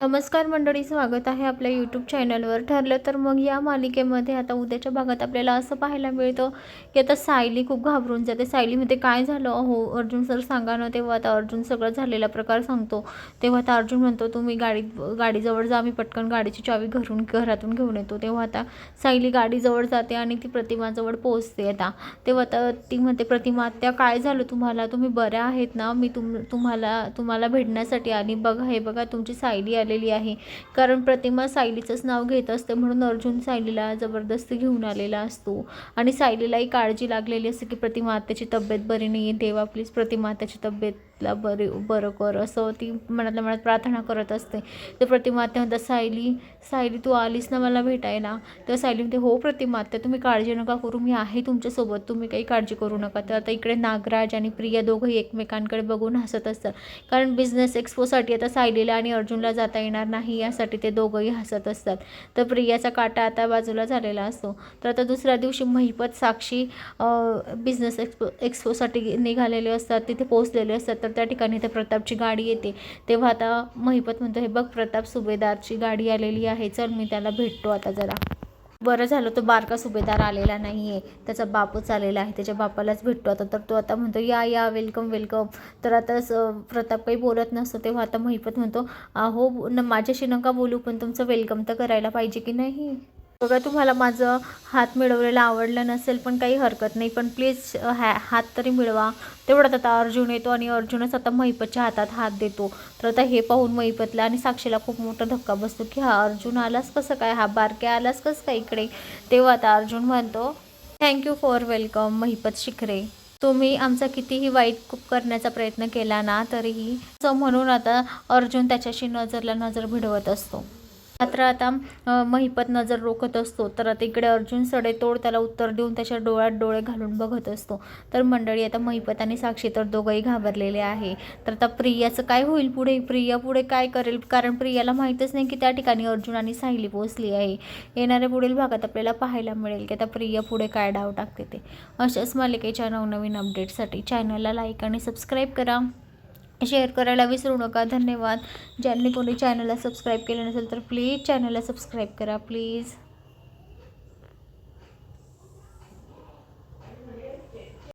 नमस्कार मंडळी स्वागत आहे आपल्या यूट्यूब चॅनलवर ठरलं तर मग या मालिकेमध्ये आता उद्याच्या भागात आपल्याला असं पाहायला मिळतं की आता सायली खूप घाबरून जाते. सायलीमध्ये काय झालं? अहो अर्जुन सर सांगा ना तेव्हा आता अर्जुन सगळं झालेला प्रकार सांगतो. तेव्हा आता अर्जुन म्हणतो तुम्ही गाडीत गाडीजवळ जा मी पटकन गाडीची चावी घरून घरातून घेऊन येतो. तेव्हा आता सायली गाडीजवळ जाते आणि ती प्रतिमाजवळ पोहोचते आता. तेव्हा आता ती म्हणते प्रतिमा त्या काय झालं तुम्हाला? तुम्ही बऱ्या आहेत ना? मी तुम तुम्हाला तुम्हाला भेटण्यासाठी आली बघा हे बघा तुमची सायली आली. आलेली आहे. कारण प्रतिमा सायलीचंच नाव घेत असते म्हणून अर्जुन सायलीला जबरदस्ती घेऊन आलेला असतो. आणि सायलीलाही काळजी लागलेली असते की प्रतिमा आत्याची तब्येत बरी नाही आहे देवा प्लीज प्रतिमा आत्याची तब्येतला बरे बरं कर. असं ती मनातल्या मनात प्रार्थना करत असते. तर प्रतिमा आत्या म्हणतात सायली सायली तू आलीस ना मला भेटायला? तर सायली म्हणते हो प्रतिमा आत्या तुम्ही काळजी नका करू. मी आहे तुमच्यासोबत. तुम्ही काही काळजी करू नका. तर आता इकडे नागराज आणि प्रिया दोघंही एकमेकांकडे बघून हसत असतात. कारण बिझनेस एक्सपोसाठी आता सायलीला आणि अर्जुनला जाता येणार नाही यासाठी ते दोघंही हसत असतात. तर प्रियाचा काटा आता बाजूला झालेला असतो. तर आता दुसऱ्या दिवशी महिपत साक्षी बिझनेस एक्सपो एक्सपोसाठी निघालेले असतात. तिथे पोहोचलेले असतात. तर त्या ठिकाणी इथे प्रतापची गाडी येते. तेव्हा आता महिपत म्हणतो हे बघ प्रताप सुभेदारची गाडी आलेली आहे. चल मी त्याला भेटतो आता जरा. बरं झालं तो बारका सुभेदार आलेला नाही आहे त्याचा बापच आलेला आहे. त्याच्या बापालाच भेटतो आता. तर तो आता म्हणतो या या वेलकम वेलकम तर आता प्रताप काही बोलत नसतो. तेव्हा आता महिपत म्हणतो अहो न माझ्याशी नका बोलू पण तुमचं वेलकम तर करायला पाहिजे की नाही? बघा तुम्हाला माझं हात मिळवलेलं आवडलं नसेल पण काही हरकत नाही. पण प्लीज हॅ हात तरी मिळवा. तेवढ्यात आता अर्जुन येतो आणि अर्जुनच आता महिपतच्या हातात हात देतो. तर आता हे पाहून महिपतला आणि साक्षीला खूप मोठा धक्का बसतो की हा अर्जुन आलास कसं काय? हा बारक्या आलास कसं काय इकडे? तेव्हा आता अर्जुन म्हणतो थँक्यू फॉर वेलकम महिपत शिखरे. तुम्ही आमचा कितीही वाईट खूप करण्याचा प्रयत्न केला ना तरीही असं म्हणून आता अर्जुन त्याच्याशी नजरला नजर भिडवत असतो. मात्र आता महिपत नजर रोखत असतो. तर आता इकडे अर्जुन सडेतोड त्याला उत्तर देऊन त्याच्या डोळ्यात डोळे घालून बघत असतो. तर मंडळी आता महिपत आणि साक्षी तर दोघंही घाबरलेले आहे. तर आता प्रियाचं काय होईल पुढे? प्रिया पुढे काय करेल? कारण प्रियाला माहीतच नाही की त्या ठिकाणी अर्जुन आणि सायली पोचली आहे. येणाऱ्या पुढील भागात आपल्याला पाहायला मिळेल की आता प्रिया पुढे काय डाव टाकते ते. अशाच मालिकेच्या नवनवीन अपडेटसाठी चॅनलला लाईक आणि सबस्क्राईब करा. शेअर करायला विसरू नका. धन्यवाद. ज्यांनी कोणी चॅनलला सबस्क्राईब केलं नसेल तर प्लीज चॅनलला सबस्क्राईब करा प्लीज